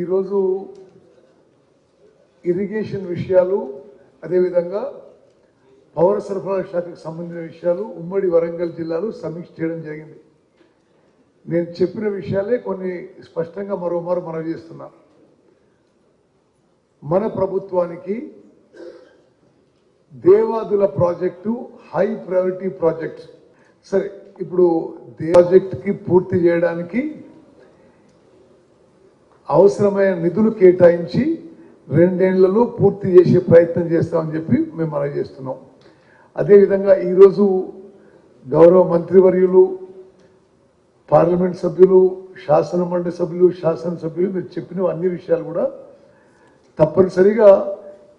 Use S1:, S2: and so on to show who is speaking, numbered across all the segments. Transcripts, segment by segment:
S1: ఈరోజు ఇరిగేషన్ విషయాలు అదేవిధంగా పౌర సరఫరాల శాఖకు సంబంధించిన విషయాలు ఉమ్మడి వరంగల్ జిల్లాలో సమీక్ష చేయడం జరిగింది. నేను చెప్పిన విషయాలే కొన్ని స్పష్టంగా మరోమారు మనవి చేస్తున్నా. మన ప్రభుత్వానికి Devadula project high priority project సరే ఇప్పుడు ప్రాజెక్ట్కి పూర్తి చేయడానికి అవసరమైన నిధులు కేటాయించి రెండేళ్ళలో పూర్తి చేసే ప్రయత్నం చేస్తామని చెప్పి మేము మనం చేస్తున్నాం. అదేవిధంగా ఈరోజు గౌరవ మంత్రివర్యులు పార్లమెంట్ సభ్యులు శాసన మండలి సభ్యులు శాసనసభ్యులు మీరు చెప్పిన అన్ని విషయాలు కూడా తప్పనిసరిగా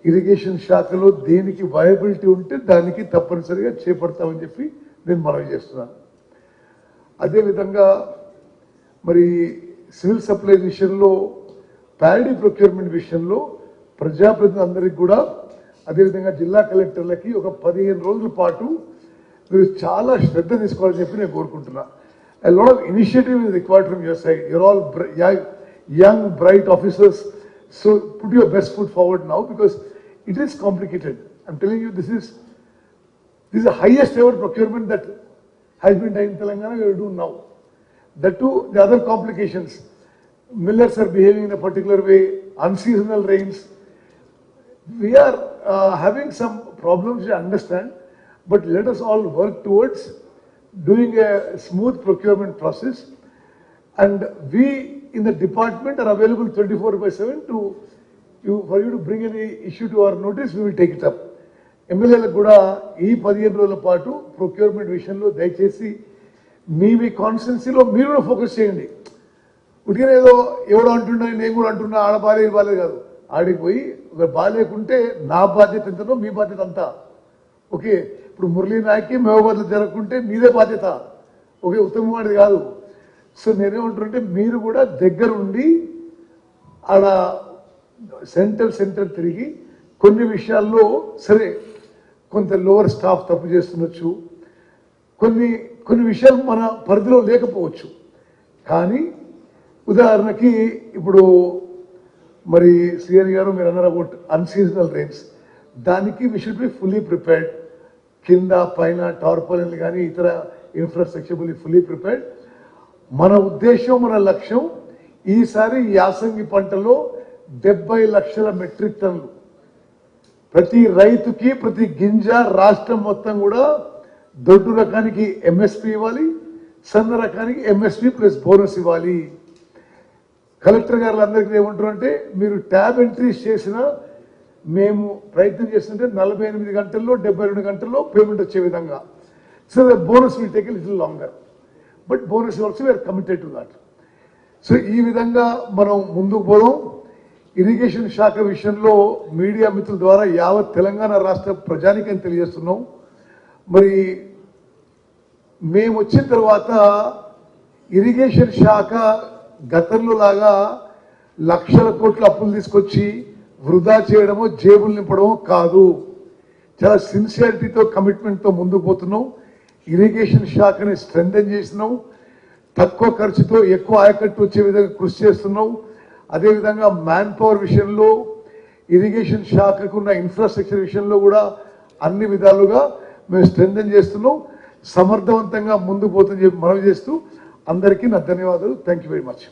S1: ఇరిగేషన్ శాఖలో దేనికి వయబిలిటీ ఉంటే దానికి తప్పనిసరిగా చేపడతామని చెప్పి నేను మనవి చేస్తున్నాను. అదేవిధంగా మరి సివిల్ సప్లై విషయంలో ప్యాడీ ప్రొక్యూర్మెంట్ విషయంలో ప్రజాప్రతినిధులందరికీ కూడా అదేవిధంగా జిల్లా కలెక్టర్లకి ఒక పదిహేను రోజుల పాటు మీరు చాలా శ్రద్ధ తీసుకోవాలని చెప్పి నేను కోరుకుంటున్నా. A load of initiative required from your side your all young bright officers so put your best foot forward now because it is complicated I'm telling you this is this the highest ever procurement that has been done Telangana you do now Telangana. We will do now. That too, the other complications. Millers are behaving in a particular way. Unseasonal rains. We are uh, having some problems to understand, but let us all work towards doing a smooth procurement process. And we in the department are available 24 by 7 to you, for you to bring any issue to our notice, we will take it up. ఎమ్మెల్యేలకు కూడా ఈ పదిహేను రోజుల పాటు procurement విషయంలో దయచేసి మీ మీ కాన్స్టిట్యున్సీలో మీరు కూడా ఫోకస్ చేయండి. ఉడికనే ఏదో ఎవడో అంటున్నా నేను కూడా అంటున్నా ఆడ బాలే బాలేదు కాదు. ఆడికి పోయి ఒక బాగాలేకుంటే నా బాధ్యత ఎంతనో మీ బాధ్యత అంతా. ఓకే ఇప్పుడు మురళీ నాయక్కి మహబూబాద్లో జరగకుంటే మీదే బాధ్యత. ఓకే ఉత్తమ వాడిది కాదు. సో నేనేమంటుంటే మీరు కూడా దగ్గరుండి ఆడ సెంటర్ సెంటర్ తిరిగి కొన్ని విషయాల్లో సరే కొంత లోవర్ స్టాఫ్ తప్పు చేస్తుండొచ్చు. కొన్ని కొన్ని విషయాలు మన పరిధిలో లేకపోవచ్చు. కానీ ఉదాహరణకి ఇప్పుడు మరి సీఎన్ గారు మీరు అన్నారు అబౌట్ అన్సీజనల్ రెయిన్స్ దానికి we should be fully prepared కింద పైన టార్పలిన్లు కానీ ఇతర ఇన్ఫ్రాస్ట్రక్చర్ బి ఫుల్లీ ప్రిపేర్డ్ మన ఉద్దేశం మన లక్ష్యం ఈసారి యాసంగి పంటలో డెబ్బై లక్షల మెట్రిక్ టన్లు ప్రతి రైతుకి ప్రతి గింజ రాష్ట్రం మొత్తం కూడా దొడ్డు రకానికి ఎంఎస్పి ఇవ్వాలి సన్న రకానికి ఎంఎస్పి ప్లస్ బోనస్ ఇవ్వాలి. కలెక్టర్ గారు అందరికీ ఏమంటారు అంటే మీరు ట్యాబ్ ఎంట్రీస్ చేసిన మేము ప్రయత్నం చేస్తుంటే నలభై ఎనిమిది గంటల్లో డెబ్బై రెండు గంటల్లో పేమెంట్ వచ్చే విధంగా. So bonus will take little longer but bonus also we are committed to that so ఈ విధంగా మనం ముందుకు పోదాం. ఇరిగేషన్ శాఖ విషయంలో మీడియా మిత్రుల ద్వారా యావత్ తెలంగాణ రాష్ట్ర ప్రజానికని తెలియజేస్తున్నాం. మరి మేము వచ్చిన తర్వాత ఇరిగేషన్ శాఖ గతంలో లాగా లక్షల కోట్ల అప్పులు తీసుకొచ్చి వృధా చేయడము జేబులు నింపడము కాదు. చాలా సిన్సియారిటీతో కమిట్మెంట్తో ముందుకు పోతున్నాం. ఇరిగేషన్ శాఖని స్ట్రెంథన్ చేసినాం తక్కువ ఖర్చుతో ఎక్కువ ఆయకట్టు వచ్చే విధంగా కృషి చేస్తున్నాం. అదేవిధంగా మ్యాన్ పవర్ విషయంలో ఇరిగేషన్ శాఖకు ఉన్న ఇన్ఫ్రాస్ట్రక్చర్ విషయంలో కూడా అన్ని విధాలుగా మేము స్ట్రెంగ్ చేస్తున్నాం సమర్థవంతంగా ముందుకు పోతుందని చెప్పి మనవి చేస్తూ అందరికీ నా ధన్యవాదాలు. Thank you very much